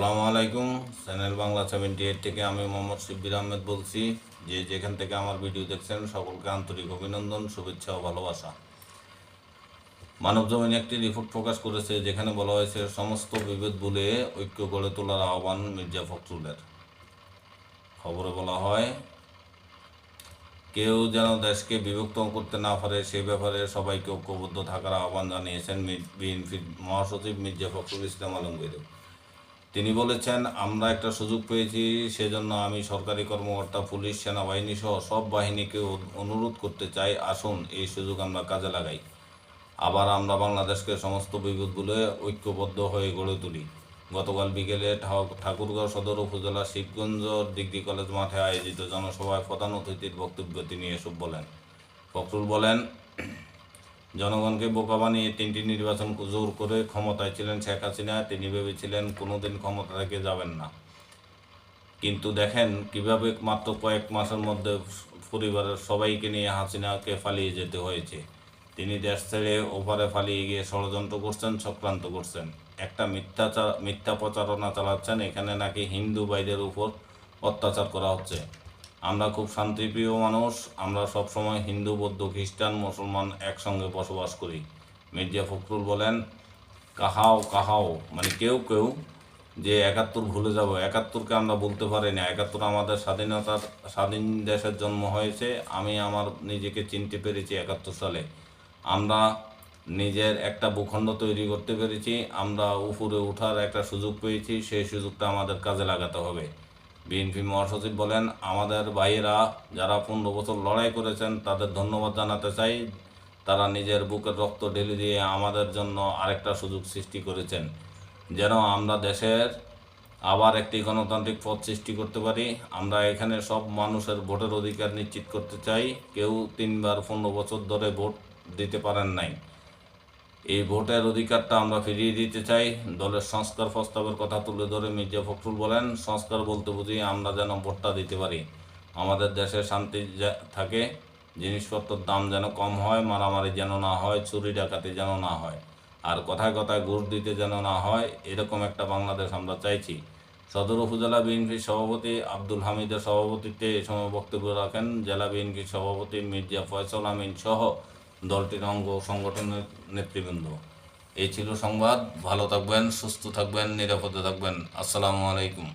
আসসালামু আলাইকুম। Channel Bangla seventy eight থেকে আমি মোহাম্মদ শিব্বির আহমেদ বলছি। যে যেখান থেকে আমার ভিডিও দেখছেন, সকলকে আন্তরিক অভিনন্দন, শুভেচ্ছা ও ভালোবাসা। মানব জমিন একটি রিপোর্ট প্রকাশ করেছে, যেখানে বলা হয়েছে, সমস্ত বিভেদ বলে ঐক্য গড়ে তোলার আহ্বান মির্জা ফখরুলের। খবরে বলা হয়, কেউ যেন দেশকে বিভক্ত করতে না পারে, সে ব্যাপারে সবাইকে ঐক্যবদ্ধ থাকার আহ্বান জানিয়েছেন বিএনপির মহাসচিব মির্জা ফখরুল ইসলাম আলমগীর। তিনি বলেছেন, আমরা একটা সুযোগ পেয়েছি, সেজন্য আমি সরকারি কর্মকর্তা, পুলিশ, সেনাবাহিনী সহ সব বাহিনীকে অনুরোধ করতে চাই, আসুন এই সুযোগ আমরা কাজে লাগাই। আবার আমরা বাংলাদেশকে সমস্ত বিপদগুলো ঐক্যবদ্ধ হয়ে গড়ে তুলি। গতকাল বিকেলে ঠাকুরগাঁও সদর উপজেলা শিবগঞ্জ ডিগ্রি কলেজ মাঠে আয়োজিত জনসভায় প্রধান অতিথির বক্তব্য তিনি এসব বলেন। ফখরুল বলেন জনগণকে বোকা বানিয়ে তিনটি নির্বাচন জোর করে ক্ষমতায় ছিলেন শেখ হাসিনা, তিনি ভেবেছিলেন কোনোদিন ক্ষমতা থেকে যাবেন না। কিন্তু দেখেন কীভাবে মাত্র কয়েক মাসের মধ্যে পরিবারের সবাইকে নিয়ে হাসিনাকে পালিয়ে যেতে হয়েছে। তিনি দেশ ছেড়ে ওপারে পালিয়ে গিয়ে ষড়যন্ত্র করছেন, চক্রান্ত করছেন। একটা মিথ্যাচার মিথ্যা প্রচারণা চালাচ্ছেন, এখানে নাকি হিন্দু ভাইদের উপর অত্যাচার করা হচ্ছে। আমরা খুব শান্তিপ্রিয় মানুষ, আমরা সবসময় হিন্দু, বৌদ্ধ, খ্রিস্টান, মুসলমান একসঙ্গে বসবাস করি। মির্জা ফখরুল বলেন, কাহাও কাহাও। মানে কেউ কেউ যে একাত্তর ভুলে যাব, একাত্তরকে আমরা বলতে পারি না। একাত্তর আমাদের স্বাধীনতার, স্বাধীন দেশের জন্ম হয়েছে। আমি আমার নিজেকে চিনতে পেরেছি একাত্তর সালে। আমরা নিজের একটা ভূখণ্ড তৈরি করতে পেরেছি। আমরা উপরে ওঠার একটা সুযোগ পেয়েছি। সেই সুযোগটা আমাদের কাজে লাগাতে হবে। বিএনপি মহাসচিব বলেন, আমাদের ভাইয়েরা যারা পনেরো বছর লড়াই করেছেন, তাদের ধন্যবাদ জানাতে চাই। তারা নিজের বুকের রক্ত ঢেলে দিয়ে আমাদের জন্য আরেকটা সুযোগ সৃষ্টি করেছেন। যেন আমরা দেশের আবার একটি গণতান্ত্রিক পথ সৃষ্টি করতে পারি। আমরা এখানে সব মানুষের ভোটের অধিকার নিশ্চিত করতে চাই। কেউ তিনবার পনেরো বছর ধরে ভোট দিতে পারেন নাই। এই ভোটের অধিকারটা আমরা ফিরিয়ে দিতে চাই। দলের সংস্কার প্রস্তাবের কথা তুলে ধরে মির্জা ফখরুল বলেন, সংস্কার বলতে বুঝি আমরা যেন ভোটটা দিতে পারি। আমাদের দেশে শান্তি থাকে, জিনিসপত্রের দাম যেন কম হয়, মারামারি যেন না হয়, চুরি ডাকাতি যেন না হয়। আর কথায় কথায় ঘুষ দিতে যেন না হয়, এরকম একটা বাংলাদেশ আমরা চাইছি। সদর উপজেলা বিএনপির সভাপতি আব্দুল হামিদের সভাপতিত্বে এই সময় বক্তব্য রাখেন। জেলা বিএনপির সভাপতি মির্জা ফয়সল আমিন সহ দলটির অঙ্গ সংগঠনের নেতৃবৃন্দ। এই ছিল সংবাদ। ভালো থাকবেন, সুস্থ থাকবেন, নিরাপদে থাকবেন। আসসালামু আলাইকুম।